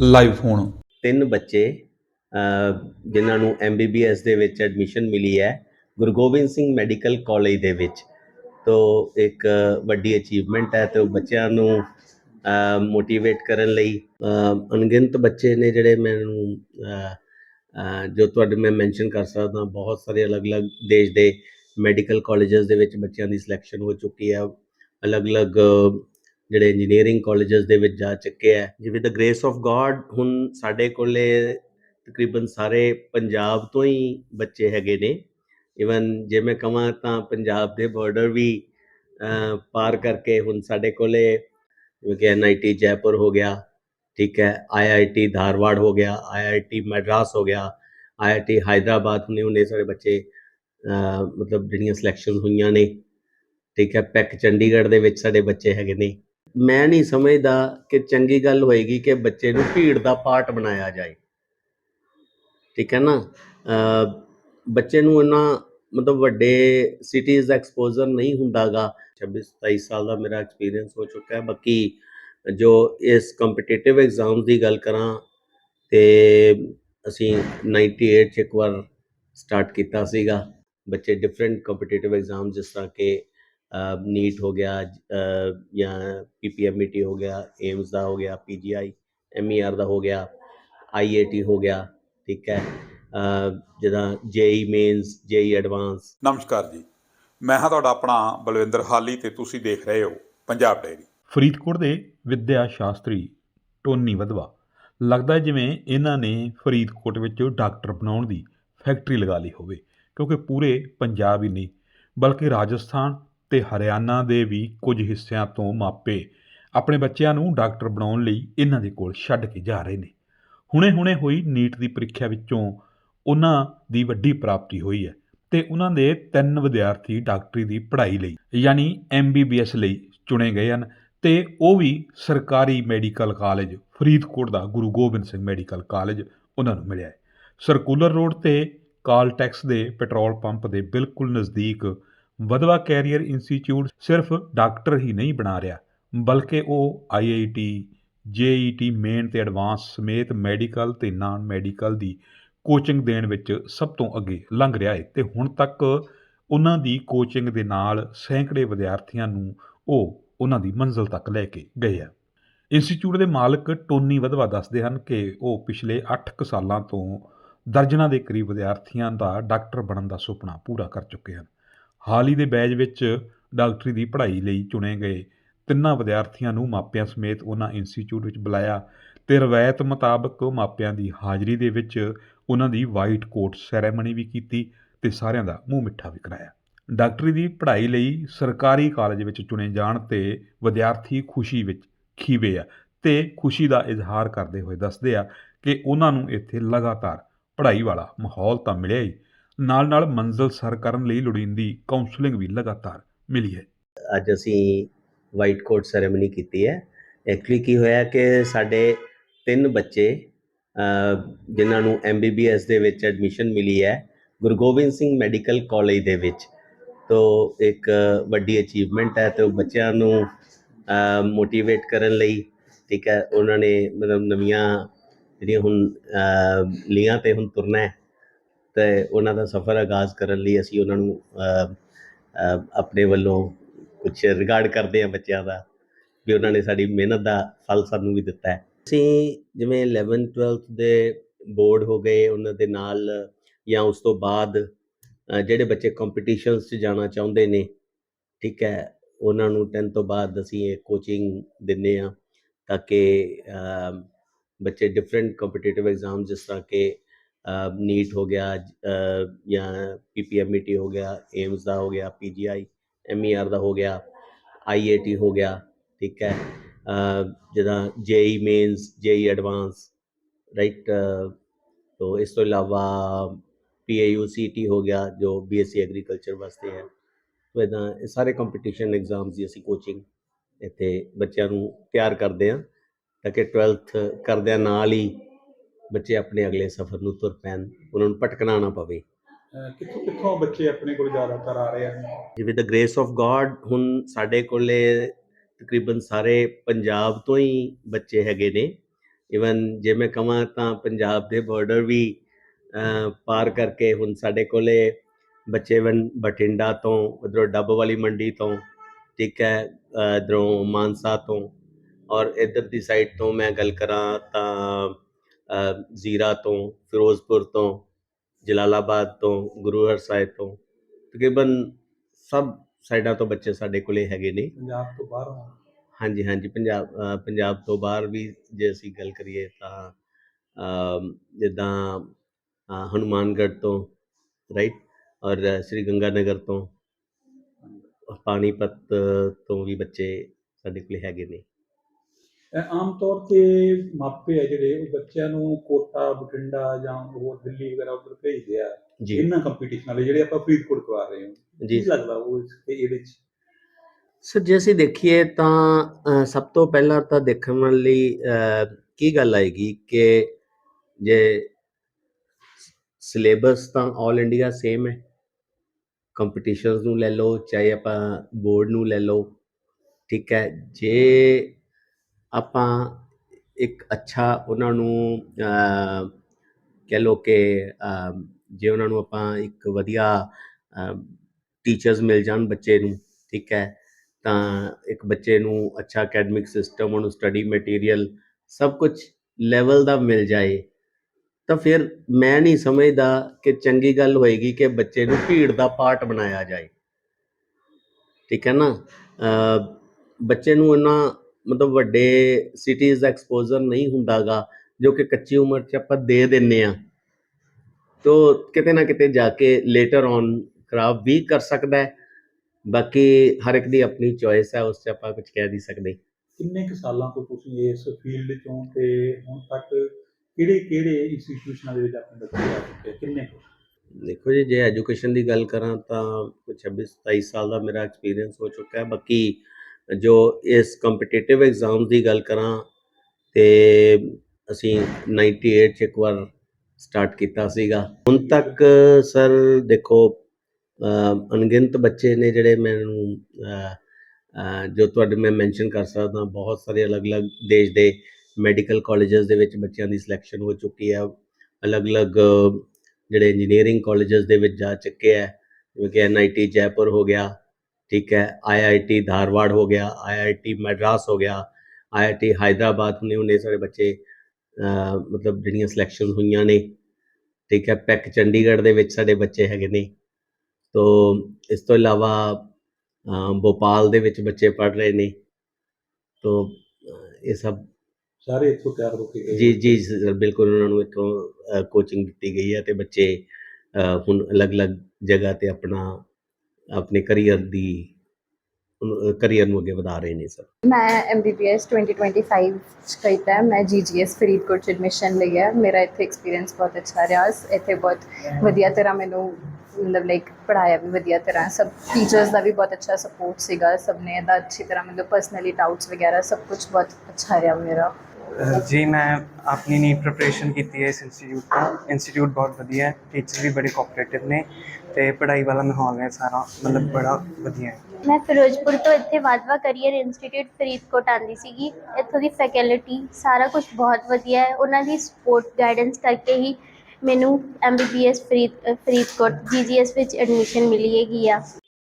Live phone ਤਿੰਨ ਬੱਚੇ ਜਿਨ੍ਹਾਂ ਨੂੰ ਐਮਬੀਬੀਐਸ ਦੇ ਵਿੱਚ ਐਡਮਿਸ਼ਨ ਮਿਲੀ ਹੈ, ਗੁਰੂ ਗੋਬਿੰਦ ਸਿੰਘ ਮੈਡੀਕਲ ਕਾਲਜ ਦੇ ਵਿੱਚ। ਤੋ ਇੱਕ ਵੱਡੀ ਅਚੀਵਮੈਂਟ ਹੈ ਤੇ ਉਹ ਬੱਚਿਆਂ ਨੂੰ ਮੋਟੀਵੇਟ ਕਰਨ ਲਈ ਅਣਗਿਣਤ ਬੱਚੇ ਨੇ ਜਿਹੜੇ ਮੈਨੂੰ ਜੋ ਤੁਹਾਡੇ ਮੈਂ ਮੈਂਸ਼ਨ ਕਰ ਸਕਦਾ, ਬਹੁਤ ਸਾਰੇ ਅਲੱਗ-ਅਲੱਗ ਦੇਸ਼ ਦੇ ਮੈਡੀਕਲ ਕਾਲਜਸ ਦੇ ਵਿੱਚ ਬੱਚਿਆਂ ਦੀ ਸਿਲੈਕਸ਼ਨ ਹੋ ਚੁੱਕੀ ਹੈ। ਅਲੱਗ-ਅਲੱਗ ਜਿਹੜੇ ਇੰਜੀਨੀਅਰਿੰਗ ਕਾਲਜਸ ਦੇ ਵਿੱਚ ਜਾ ਚੁੱਕੇ ਹੈ, ਜਿਵੇਂ ਦ ਗ੍ਰੇਸ ਆਫ ਗੋਡ ਹੁਣ ਸਾਡੇ ਕੋਲੇ ਤਕਰੀਬਨ ਸਾਰੇ ਪੰਜਾਬ ਤੋਂ ਹੀ ਬੱਚੇ ਹੈਗੇ ਨੇ। ਇਵਨ ਜੇ ਮੈਂ ਕਹਾਂ ਤਾਂ ਪੰਜਾਬ ਦੇ ਬਾਰਡਰ ਵੀ ਪਾਰ ਕਰਕੇ ਹੁਣ ਸਾਡੇ ਕੋਲੇ ਜਿਵੇਂ ਕਿ ਐਨਆਈਟੀ ਜੈਪੁਰ ਹੋ ਗਿਆ, ਠੀਕ ਹੈ ਆਈਆਈਟੀ ਧਾਰਵਾੜ ਹੋ ਗਿਆ ਆਈਆਈਟੀ ਮੈਡਰਾਸ ਹੋ ਗਿਆ ਆਈਆਈਟੀ ਹੈਦਰਾਬਾਦ ਹੁਣੇ ਹੁਣੇ ਸਾਡੇ ਬੱਚੇ ਮਤਲਬ ਜਿਹੜੀਆਂ ਸਿਲੈਕਸ਼ਨ ਹੋਈਆਂ ਨੇ, ਠੀਕ ਹੈ, ਪੈਕ ਚੰਡੀਗੜ੍ਹ ਦੇ ਵਿੱਚ ਸਾਡੇ ਬੱਚੇ ਹੈਗੇ ਨੇ। ਮੈਂ ਨਹੀਂ ਸਮਝਦਾ ਕਿ ਚੰਗੀ ਗੱਲ ਹੋਏਗੀ ਕਿ ਬੱਚੇ ਨੂੰ ਭੀੜ ਦਾ ਪਾਰਟ ਬਣਾਇਆ ਜਾਏ। ਠੀਕ ਹੈ ਨਾ? ਬੱਚੇ ਨੂੰ ਇਹਨਾਂ ਮਤਲਬ ਵੱਡੇ ਸਿਟੀਜ਼ ਦਾ ਐਕਸਪੋਜ਼ਰ ਨਹੀਂ ਹੁੰਦਾਗਾ। 26 27 ਸਾਲ ਦਾ ਮੇਰਾ ਐਕਸਪੀਰੀਅੰਸ ਹੋ ਚੁੱਕਾ ਹੈ। ਬਾਕੀ ਜੋ ਇਸ ਕੰਪੀਟੀਟਿਵ ਐਗਜ਼ਾਮ ਦੀ ਗੱਲ ਕਰਾਂ ਤੇ ਅਸੀਂ 98 ਚ ਇੱਕ ਵਾਰ ਸਟਾਰਟ ਕੀਤਾ ਸੀਗਾ। ਬੱਚੇ ਡਿਫਰੈਂਟ ਕੰਪੀਟੀਟਿਵ ਐਗਜ਼ਾਮ ਜਿਸ ਤਰ੍ਹਾਂ ਕਿ ਨੀਟ ਹੋ ਗਿਆ ਜਾਂ ਪੀਪੀਐਮਈਟੀ ਹੋ ਗਿਆ ਏਮਸ ਦਾ ਹੋ ਗਿਆ ਪੀਜੀਆਈ ਐਮਈਆਰ ਦਾ ਹੋ ਗਿਆ ਆਈਏਟੀ ਹੋ ਗਿਆ ਠੀਕ ਹੈ। ਜਿਹਦਾ ਜੇਈ ਮੇਨਸ ਜੇਈ ਐਡਵਾਂਸ ਨਮਸਕਾਰ ਜੀ। ਮੈਂ ਹਾਂ ਤੁਹਾਡਾ ਆਪਣਾ ਬਲਵਿੰਦਰ ਹਾਲੀ ਤੇ ਤੁਸੀਂ ਦੇਖ ਰਹੇ ਹੋ ਪੰਜਾਬ ਡਾਇਰੀ ਫਰੀਦਕੋਟ ਦੇ ਵਿਦਿਆ ਸ਼ਾਸਤਰੀ ਟੋਨੀ ਵਧਵਾ ਲੱਗਦਾ ਜਿਵੇਂ ਇਹਨਾਂ ਨੇ ਫਰੀਦਕੋਟ ਵਿੱਚ ਡਾਕਟਰ ਬਣਾਉਣ ਦੀ ਫੈਕਟਰੀ ਲਗਾ ਲਈ ਹੋਵੇ ਕਿਉਂਕਿ ਪੂਰੇ ਪੰਜਾਬ ਹੀ ਨਹੀਂ ਬਲਕਿ ਰਾਜਸਥਾਨ ਤੇ ਹਰਿਆਣਾ ਦੇ ਵੀ ਕੁਝ ਹਿੱਸਿਆਂ ਤੋਂ ਮਾਪੇ ਆਪਣੇ ਬੱਚਿਆਂ ਨੂੰ ਡਾਕਟਰ ਬਣਾਉਣ ਲਈ ਇਹਨਾਂ ਦੇ ਕੋਲ ਛੱਡ ਕੇ ਜਾ ਰਹੇ ਨੇ। ਹੁਣੇ-ਹੁਣੇ ਹੋਈ ਨੀਟ ਦੀ ਪ੍ਰੀਖਿਆ ਵਿੱਚੋਂ ਉਹਨਾਂ ਦੀ ਵੱਡੀ ਪ੍ਰਾਪਤੀ ਹੋਈ ਹੈ ਤੇ ਉਹਨਾਂ ਦੇ ਤਿੰਨ ਵਿਦਿਆਰਥੀ ਡਾਕਟਰੀ ਦੀ ਪੜ੍ਹਾਈ ਲਈ, ਯਾਨੀ ਐਮਬੀਬੀਐਸ ਲਈ ਚੁਣੇ ਗਏ ਹਨ ਤੇ ਉਹ ਵੀ ਸਰਕਾਰੀ ਮੈਡੀਕਲ ਕਾਲਜ, ਫਰੀਦਕੋਟ ਦਾ ਗੁਰੂ ਗੋਬਿੰਦ ਸਿੰਘ ਮੈਡੀਕਲ ਕਾਲਜ ਉਹਨਾਂ ਨੂੰ ਮਿਲਿਆ ਹੈ। ਸਰਕੂਲਰ ਰੋਡ ਤੇ ਕਾਲਟੈਕਸ ਦੇ ਪੈਟਰੋਲ ਪੰਪ ਦੇ ਬਿਲਕੁਲ ਨਜ਼ਦੀਕ ਵਧਵਾ ਕੈਰੀਅਰ ਇੰਸਟੀਚਿਊਟ ਸਿਰਫ ਡਾਕਟਰ ਹੀ ਨਹੀਂ ਬਣਾ ਰਿਹਾ, ਬਲਕਿ ਉਹ ਆਈਆਈਟੀ ਜੇਈਟੀ ਮੇਨ ਤੇ ਐਡਵਾਂਸ ਸਮੇਤ ਮੈਡੀਕਲ ਤੇ ਨਾਨ ਮੈਡੀਕਲ ਦੀ ਕੋਚਿੰਗ ਦੇਣ ਵਿੱਚ ਸਭ ਤੋਂ ਅੱਗੇ ਲੰਘ ਰਿਹਾ ਹੈ ਤੇ ਹੁਣ ਤੱਕ ਉਹਨਾਂ ਦੀ ਕੋਚਿੰਗ ਦੇ ਨਾਲ ਸੈਂਕੜੇ ਵਿਦਿਆਰਥੀਆਂ ਨੂੰ ਉਹ ਉਹਨਾਂ ਦੀ ਮੰਜ਼ਿਲ ਤੱਕ ਲੈ ਕੇ ਗਏ ਆ। ਇੰਸਟੀਚਿਊਟ ਦੇ ਮਾਲਕ ਟੋਨੀ ਵਧਵਾ ਦੱਸਦੇ ਹਨ ਕਿ ਉਹ ਪਿਛਲੇ 8 ਸਾਲਾਂ ਤੋਂ ਦਰਜਨਾਂ ਦੇ ਕਰੀਬ ਵਿਦਿਆਰਥੀਆਂ ਦਾ ਡਾਕਟਰ ਬਣਨ ਦਾ ਸੁਪਨਾ ਪੂਰਾ ਕਰ ਚੁੱਕੇ ਹਨ। ਹਾਲ ਹੀ ਦੇ ਬੈਚ ਵਿੱਚ ਡਾਕਟਰੀ ਦੀ ਪੜ੍ਹਾਈ ਲਈ ਚੁਣੇ ਗਏ ਤਿੰਨਾਂ ਵਿਦਿਆਰਥੀਆਂ ਨੂੰ ਮਾਪਿਆਂ ਸਮੇਤ ਉਹਨਾਂ ਇੰਸਟੀਚਿਊਟ ਵਿੱਚ ਬੁਲਾਇਆ ਤੇ ਰਵਾਇਤ ਮੁਤਾਬਕ ਮਾਪਿਆਂ ਦੀ ਹਾਜ਼ਰੀ ਦੇ ਵਿੱਚ ਉਹਨਾਂ ਦੀ ਵਾਈਟ ਕੋਟ ਸੈਰੇਮਨੀ ਵੀ ਕੀਤੀ ਤੇ ਸਾਰਿਆਂ ਦਾ ਮੂੰਹ ਮਿੱਠਾ ਵੀ ਕਰਾਇਆ। ਡਾਕਟਰੀ ਦੀ ਪੜ੍ਹਾਈ ਲਈ ਸਰਕਾਰੀ ਕਾਲਜ ਵਿੱਚ ਚੁਣੇ ਜਾਣ ਤੇ ਵਿਦਿਆਰਥੀ ਖੁਸ਼ੀ ਵਿੱਚ ਖੀਵੇ ਆ ਤੇ ਖੁਸ਼ੀ ਦਾ ਇਜ਼ਹਾਰ ਕਰਦੇ ਹੋਏ ਦੱਸਦੇ ਆ ਕਿ ਉਹਨਾਂ ਨੂੰ ਇੱਥੇ ਲਗਾਤਾਰ ਪੜ੍ਹਾਈ ਵਾਲਾ ਮਾਹੌਲ ਤਾਂ ਮਿਲਿਆ ਹੀ ਨਾਲ ਨਾਲ ਮੰਜ਼ਿਲ ਸਰ ਕਰਨ ਲਈ ਲੋੜੀਂਦੀ ਕਾਉਂਸਲਿੰਗ ਵੀ ਲਗਾਤਾਰ ਮਿਲੀ ਹੈ। ਅੱਜ ਅਸੀਂ ਵਾਈਟ ਕੋਟ ਸੈਰੇਮਨੀ ਕੀਤੀ ਹੈ। ਐਕਚੁਅਲੀ ਕੀ ਹੋਇਆ ਕਿ ਸਾਡੇ ਤਿੰਨ ਬੱਚੇ ਜਿਨ੍ਹਾਂ ਨੂੰ ਐਮਬੀਬੀਐਸ ਦੇ ਵਿੱਚ ਐਡਮਿਸ਼ਨ ਮਿਲੀ ਹੈ ਗੁਰੂ ਗੋਬਿੰਦ ਸਿੰਘ ਮੈਡੀਕਲ ਕਾਲਜ ਦੇ ਵਿੱਚ। ਤੋ ਇੱਕ ਵੱਡੀ ਅਚੀਵਮੈਂਟ ਹੈ ਤੇ ਉਹ ਬੱਚਿਆਂ ਨੂੰ ਮੋਟੀਵੇਟ ਕਰਨ ਲਈ ਠੀਕ ਹੈ ਉਹਨਾਂ ਨੇ ਮਤਲਬ ਨਵੀਆਂ ਜਿਹੜੀਆਂ ਹੁਣ ਅ, ਲੀਆਂ ਤੇ ਹੁਣ ਤੁਰਨਾ ਹੈ। ਤੇ ਉਹਨਾਂ ਦਾ ਸਫ਼ਰ ਆਗਾਜ਼ ਕਰਨ ਲਈ ਅਸੀਂ ਉਹਨਾਂ ਨੂੰ ਆਪਣੇ ਵੱਲੋਂ ਕੁਝ ਰਿਗਾਰਡ ਕਰਦੇ ਹਾਂ ਬੱਚਿਆਂ ਦਾ, ਵੀ ਉਹਨਾਂ ਨੇ ਸਾਡੀ ਮਿਹਨਤ ਦਾ ਫਲ ਸਾਨੂੰ ਵੀ ਦਿੱਤਾ ਹੈ। ਅਸੀਂ ਜਿਵੇਂ 11 12th ਦੇ ਬੋਰਡ ਹੋ ਗਏ, ਉਹਨਾਂ ਦੇ ਨਾਲ ਜਾਂ ਉਸ ਤੋਂ ਬਾਅਦ ਜਿਹੜੇ ਬੱਚੇ ਕੰਪੀਟੀਸ਼ਨਸ 'ਚ ਜਾਣਾ ਚਾਹੁੰਦੇ ਨੇ, ਠੀਕ ਹੈ, ਉਹਨਾਂ ਨੂੰ 10 ਤੋਂ ਬਾਅਦ ਅਸੀਂ ਇਹ ਕੋਚਿੰਗ ਦਿੰਨੇ ਆ ਤਾਂ ਕਿ ਬੱਚੇ ਡਿਫਰੈਂਟ ਕੰਪੀਟੀਟਿਵ ਐਗਜ਼ਾਮ ਜਿਸ ਤਰ੍ਹਾਂ ਕਿ ਨੀਟ ਹੋ ਗਿਆ ਅ, ਜਾਂ ਪੀਪੀਐਮਈਟੀ ਹੋ ਗਿਆ ਏਮਸ ਦਾ ਹੋ ਗਿਆ ਪੀਜੀਆਈ ਐਮਈਆਰ ਦਾ ਹੋ ਗਿਆ ਆਈਏਟੀ ਹੋ ਗਿਆ ਠੀਕ ਹੈ। ਅ, ਜਿਹਦਾ JEE mains JEE advance right ਤੋ ਇਸ ਤੋਂ ਇਲਾਵਾ ਪੀਏਯੂ ਸੀਟੀ ਹੋ ਗਿਆ ਜੋ ਬੀਐਸਸੀ ਐਗਰੀਕਲਚਰ ਵਾਸਤੇ ਹੈ। ਤੋ ਇਦਾਂ ਇਹ ਸਾਰੇ ਕੰਪੀਟੀਸ਼ਨ ਐਗਜ਼ਾਮਸ ਦੀ ਅਸੀਂ ਕੋਚਿੰਗ ਇੱਥੇ ਬੱਚਿਆਂ ਨੂੰ ਤਿਆਰ ਕਰਦੇ ਹਾਂ ਤਾਂ ਕਿ 12th ਕਰਦਿਆਂ ਨਾਲ ਹੀ ਬੱਚੇ ਆਪਣੇ ਅਗਲੇ ਸਫ਼ਰ ਨੂੰ ਤੁਰ ਪੈਣ ਉਹਨਾਂ ਨੂੰ ਭਟਕਣਾ ਨਾ ਪਵੇ। ਕਿੱਥੋਂ ਕਿੱਥੋਂ ਬੱਚੇ ਆਪਣੇ ਕੋਲ ਜ਼ਿਆਦਾਤਰ ਆ ਰਹੇ ਹਨ? ਜਿਵੇਂ ਦ ਗ੍ਰੇਸ ਆਫ ਗੋਡ ਹੁਣ ਸਾਡੇ ਕੋਲੇ ਤਕਰੀਬਨ ਸਾਰੇ ਪੰਜਾਬ ਤੋਂ ਹੀ ਬੱਚੇ ਹੈਗੇ ਨੇ। ਇਵਨ ਜੇ ਮੈਂ ਕਹਾਂ ਤਾਂ ਪੰਜਾਬ ਦੇ ਬਾਰਡਰ ਵੀ ਪਾਰ ਕਰਕੇ ਹੁਣ ਸਾਡੇ ਕੋਲੇ ਬੱਚੇ ਵਨ ਬਠਿੰਡਾ ਤੋਂ ਉਧਰੋਂ ਡੱਬ ਵਾਲੀ ਮੰਡੀ ਤੋਂ ਠੀਕ ਹੈ ਇੱਧਰੋਂ ਮਾਨਸਾ ਤੋਂ। ਔਰ ਇੱਧਰ ਦੀ ਸਾਈਡ ਤੋਂ ਮੈਂ ਗੱਲ ਕਰਾਂ ਤਾਂ ਜ਼ੀਰਾ ਤੋਂ ਫਿਰੋਜ਼ਪੁਰ ਤੋਂ ਜਲਾਲਾਬਾਦ ਤੋਂ ਗੁਰੂ ਹਰਸਾਹਿਬ ਤੋਂ ਤਕਰੀਬਨ ਸਭ ਸਾਈਡਾਂ ਤੋਂ ਬੱਚੇ ਸਾਡੇ ਕੋਲੇ ਹੈਗੇ ਨੇ। ਪੰਜਾਬ ਤੋਂ ਬਾਹਰੋਂ ਹਾਂਜੀ ਹਾਂਜੀ ਪੰਜਾਬ ਪੰਜਾਬ ਤੋਂ ਬਾਹਰ ਵੀ ਜੇ ਅਸੀਂ ਗੱਲ ਕਰੀਏ ਤਾਂ ਜਿੱਦਾਂ ਹਨੂਮਾਨਗੜ੍ਹ ਤੋਂ ਰਾਈਟ ਔਰ ਸ੍ਰੀ ਗੰਗਾ ਨਗਰ ਤੋਂ ਪਾਣੀਪਤ ਤੋਂ ਵੀ ਬੱਚੇ ਸਾਡੇ ਕੋਲ ਹੈਗੇ ਨੇ। ਆਮ ਤੌਰ ਤੇ ਮਾਪੇ ਆ ਜਿਹੜੇ ਉਹ ਬੱਚਿਆਂ ਨੂੰ ਕੋਟਾ ਬਠਿੰਡਾ ਜਾਂ ਹੋਰ ਦਿੱਲੀ ਵਗੈਰਾ ਉੱਧਰ ਭੇਜਦੇ ਆ। ਇਹਨਾਂ ਕੰਪੀਟੀਸ਼ਨ ਵਾਲੇ ਜਿਹੜੇ ਆਪਾਂ ਫਰੀਦਕੋਟ ਕਰਵਾ ਰਹੇ ਹਾਂ। ਜੀ। ਲੱਗਦਾ ਉਹ ਇਹਦੇ ਵਿੱਚ ਸਰ ਜੇ ਅਸੀਂ ਦੇਖੀਏ ਤਾਂ ਸਭ ਤੋਂ ਪਹਿਲਾਂ ਤਾਂ ਦੇਖਣ ਅ, ਕੀ ਗੱਲ ਆਏਗੀ ਕਿ ਜੇ ਸਿਲੇਬਸ ਤਾਂ 올 ਇੰਡੀਆ ਸੇਮ ਹੈ। ਕੰਪੀਟੀਸ਼ਨਸ ਨੂੰ ਲੈ ਲਓ ਚਾਹੇ ਆਪਾਂ ਬੋਰਡ ਨੂੰ ਲੈ ਲਓ ਠੀਕ ਹੈ। ਜੇ ਆਪਾਂ ਇੱਕ ਅੱਛਾ ਉਹਨਾਂ ਨੂੰ ਕਹਿ ਲਓ ਕਿ ਜੇ ਉਹਨਾਂ ਨੂੰ ਆਪਾਂ ਇੱਕ ਵਧੀਆ ਟੀਚਰਸ ਮਿਲ ਜਾਣ ਬੱਚੇ ਨੂੰ, ਠੀਕ ਹੈ, ਤਾਂ ਇੱਕ ਬੱਚੇ ਨੂੰ ਅੱਛਾ ਅਕੈਡਮਿਕ ਸਿਸਟਮ ਉਹਨੂੰ ਸਟੱਡੀ ਮਟੀਰੀਅਲ ਸਭ ਕੁਝ ਲੈਵਲ ਦਾ ਮਿਲ ਜਾਏ, ਤਾਂ ਫਿਰ ਮੈਂ ਨਹੀਂ ਸਮਝਦਾ ਕਿ ਚੰਗੀ ਗੱਲ ਹੋਏਗੀ ਕਿ ਬੱਚੇ ਨੂੰ ਭੀੜ ਦਾ ਪਾਰਟ ਬਣਾਇਆ ਜਾਏ, ਠੀਕ ਹੈ ਨਾ? ਬੱਚੇ ਨੂੰ ਉਹਨਾਂ ਮਤਲਬ ਵੱਡੇ ਸਿਟੀਜ਼ ਦਾ ਐਕਸਪੋਜ਼ਰ ਨਹੀਂ ਹੁੰਦਾਗਾ ਜੋ ਕਿ ਕੱਚੀ ਉਮਰ 'ਚ ਆਪਾਂ ਦੇ ਦਿੰਨੇ ਆ ਤੋ ਕਿਤੇ ਨਾ ਕਿਤੇ ਜਾ ਕੇ ਲੇਟਰ ਔਨ ਖਰਾਬ ਵੀ ਕਰ ਸਕਦਾ ਹੈ ਬਾਕੀ ਹਰ ਇੱਕ ਦੀ ਆਪਣੀ ਚੋਇਸ ਹੈ ਉਸ 'ਚ ਆਪਾਂ ਕੁਝ ਕਹਿ ਨਹੀਂ ਸਕਦੇ ਕਿੰਨੇ ਕੁ ਸਾਲਾਂ ਤੋਂ ਤੁਸੀਂ ਇਸ ਫੀਲਡ ਚੋਂ ਤੇ ਹੁਣ ਤੱਕ ਕਿਹੜੇ ਕਿਹੜੇ ਇੰਸਟੀਟਿਊਸ਼ਨਾਂ ਦੇ ਵਿੱਚ ਆਪਣੇ ਬੱਚੇ ਆ ਚੁੱਕੇ? ਕਿੰਨੇ ਕੁ? ਦੇਖੋ ਜੀ ਜੇ ਐਜੂਕੇਸ਼ਨ ਦੀ ਗੱਲ ਕਰਾਂ ਤਾਂ ਕੁਝ 26 27 ਸਾਲ ਦਾ ਮੇਰਾ ਐਕਸਪੀਰੀਅੰਸ ਹੋ ਚੁੱਕਾ ਹੈ ਬਾਕੀ ਜੋ ਇਸ ਕੰਪੀਟੀਟਿਵ ਐਗਜ਼ਾਮ ਦੀ ਗੱਲ ਕਰਾਂ ਤੇ ਅਸੀਂ 98 ਚ ਇੱਕ ਵਾਰ ਸਟਾਰਟ ਕੀਤਾ ਸੀਗਾ। ਹੁਣ ਤੱਕ ਸਰ ਦੇਖੋ ਅਣਗਿਣਤ ਬੱਚੇ ਨੇ ਜਿਹੜੇ ਮੈਨੂੰ ਜੋ ਤੁਹਾਡੇ ਮੈਂ ਮੈਂਸ਼ਨ ਕਰ ਸਕਦਾ, ਬਹੁਤ ਸਾਰੇ ਅਲੱਗ-ਅਲੱਗ ਦੇਸ਼ ਦੇ ਮੈਡੀਕਲ ਕਾਲਜਸ ਦੇ ਵਿੱਚ ਬੱਚਿਆਂ ਦੀ ਸਿਲੈਕਸ਼ਨ ਹੋ ਚੁੱਕੀ ਹੈ। ਅਲੱਗ-ਅਲੱਗ ਜਿਹੜੇ ਇੰਜੀਨੀਅਰਿੰਗ ਕਾਲਜਸ ਦੇ ਵਿੱਚ ਜਾ ਚੁੱਕੇ ਹੈ, ਜਿਵੇਂ ਕਿ ਐਨਆਈਟੀ ਜੈਪੁਰ ਹੋ ਗਿਆ। ਠੀਕ ਹੈ ਆਈਆਈਟੀ ਧਾਰਵਾੜ ਹੋ ਗਿਆ ਆਈਆਈਟੀ ਮੈਡਰਾਸ ਹੋ ਗਿਆ ਆਈਆਈਟੀ ਹੈਦਰਾਬਾਦ ਨੇ ਉਹਨੇ ਸਾਰੇ ਬੱਚੇ ਮਤਲਬ ਜਿਹੜੀਆਂ ਸਿਲੈਕਸ਼ਨ ਹੋਈਆਂ ਨੇ ਠੀਕ ਹੈ ਪੈਕ ਚੰਡੀਗੜ੍ਹ ਦੇ ਵਿੱਚ ਸਾਡੇ ਬੱਚੇ ਹੈਗੇ ਨੇ ਤੋ ਇਸ ਤੋਂ ਇਲਾਵਾ ਭੋਪਾਲ ਦੇ ਵਿੱਚ ਬੱਚੇ ਪੜ੍ਹ ਰਹੇ ਨੇ ਤੋ ਇਹ ਸਭ ਸਾਰੇ ਇੱਥੋਂ ਤਿਆਰ ਹੋ ਕੇ ਗਏ ਜੀ ਜੀ ਸਰ ਬਿਲਕੁਲ ਉਹਨਾਂ ਨੂੰ ਇੱਥੋਂ ਕੋਚਿੰਗ ਦਿੱਤੀ ਗਈ ਹੈ ਤੇ ਬੱਚੇ ਹੁਣ ਅਲੱਗ-ਅਲੱਗ ਜਗ੍ਹਾ ਤੇ ਆਪਣਾ ਆਪਣੇ ਕੈਰੀਅਰ ਦੀ ਕੈਰੀਅਰ ਨੂੰ ਅੱਗੇ ਵਧਾ ਰਹੇ ਨੇ ਸਰ ਮੈਂ ਐਮਬੀਬੀਐਸ 2025 ਚ ਕੀਤਾ ਮੈਂ ਜੀਜੀਐਸ ਫਰੀਦਕੋਟ ਚ ਐਡਮਿਸ਼ਨ ਲਈ ਹੈ ਮੇਰਾ ਇੱਥੇ ਐਕਸਪੀਰੀਅੰਸ ਬਹੁਤ ਅੱਛਾ ਰਿਹਾ। ਇੱਥੇ ਬਹੁਤ ਵਧੀਆ ਤਰ੍ਹਾਂ ਮੈਨੂੰ ਮਤਲਬ ਲਾਈਕ ਪੜਾਇਆ ਵੀ ਵਧੀਆ ਤਰ੍ਹਾਂ। ਸਭ ਟੀਚਰਸ ਦਾ ਵੀ ਬਹੁਤ ਅੱਛਾ ਸਪੋਰਟ ਸੀਗਾ। ਸਭ ਨੇ ਇਹਦਾ ਅੱਛੀ ਤਰ੍ਹਾਂ ਮਤਲਬ ਪਰਸਨਲੀ ਡਾਊਟਸ ਵਗੈਰਾ ਸਭ ਕੁਝ ਬਹੁਤ ਅੱਛਾ ਰਿਹਾ ਮੇਰਾ। ਜੀ ਮੈਂ ਆਪਣੀ ਨੀਟ ਪ੍ਰਿਪਰੇਸ਼ਨ ਕੀਤੀ ਹੈ ਇਸ ਇੰਸਟੀਚਿਊਟ ਤੋਂ। ਇੰਸਟੀਚਿਊਟ ਬਹੁਤ ਵਧੀਆ ਹੈ। ਟੀਚਰ ਵੀ ਬੜੇ ਕੋਆਪਰੇਟਿਵ ਨੇ। ਤੇ ਪੜ੍ਹਾਈ ਵਾਲਾ ਮਾਹੌਲ ਹੈ ਸਾਰਾ ਮਤਲਬ ਬੜਾ ਵਧੀਆ ਹੈ। ਮੈਂ ਫਿਰੋਜ਼ਪੁਰ ਤੋਂ ਇੱਥੇ ਵਾਧਵਾ ਕਰੀਅਰ ਇੰਸਟੀਚਿਊਟ ਫਰੀਦਕੋਟ ਆਉਂਦੀ ਸੀਗੀ। ਇੱਥੋਂ ਦੀ ਫੈਕਲਟੀ ਸਾਰਾ ਕੁਝ ਬਹੁਤ ਵਧੀਆ ਹੈ। ਉਹਨਾਂ ਦੀ ਸਪੋਰਟ ਗਾਈਡੈਂਸ ਕਰਕੇ ਹੀ ਮੈਨੂੰ ਐਮਬੀਬੀਐਸ ਫਰੀਦ ਅ, ਫਰੀਦਕੋਟ ਜੀਜੀਐਸ ਵਿੱਚ ਐਡਮਿਸ਼ਨ ਮਿਲੀ ਹੈਗੀ ਆ।